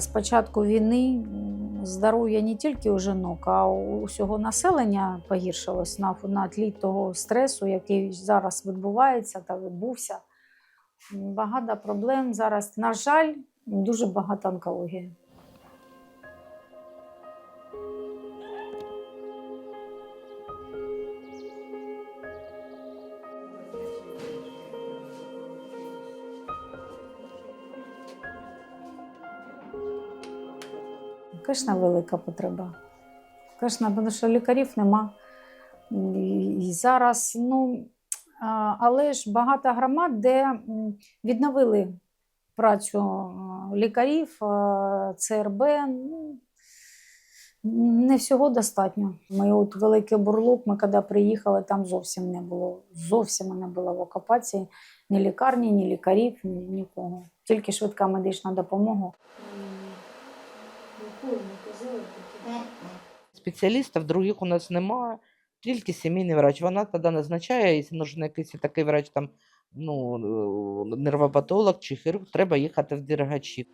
З початку війни здоров'я не тільки у жінок, а у усього населення погіршилось на, на тлі того стресу, який зараз відбувається та відбувся. Багато проблем зараз. На жаль, дуже багато онкології. Звісно, велика потреба. Звісно, тому що лікарів нема. І зараз, ну, але ж багато громад, де відновили працю лікарів, ЦРБ. Ну, не всього достатньо. Ми от Великий Бурлук, ми коли приїхали, там зовсім не було. Зовсім не було в окупації ні лікарні, ні лікарів, ні, нікого. Тільки швидка медична допомога. Спеціалістів других у нас немає, тільки сімейний врач. Вона тоді назначає, якщо нужен якийсь такий врач, там, ну, е, нервопатолог чи хірург, треба їхати в Дергачі.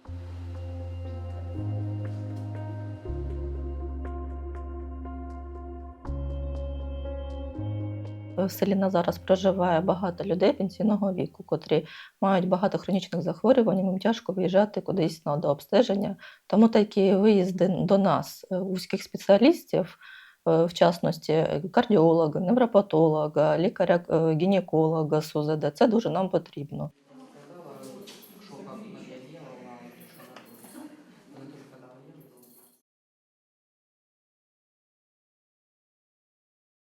В селі на зараз проживає багато людей пенсійного віку, котрі мають багато хронічних захворювань, їм тяжко виїжджати кудись на дообстеження. Тому такі виїзди до нас е, вузьких спеціалістів, е, в частності кардіолога, невропатолога, лікаря-гінеколога СУЗД, це дуже нам потрібно.